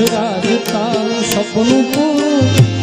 હંસરાજ તારું સપનું પૂરું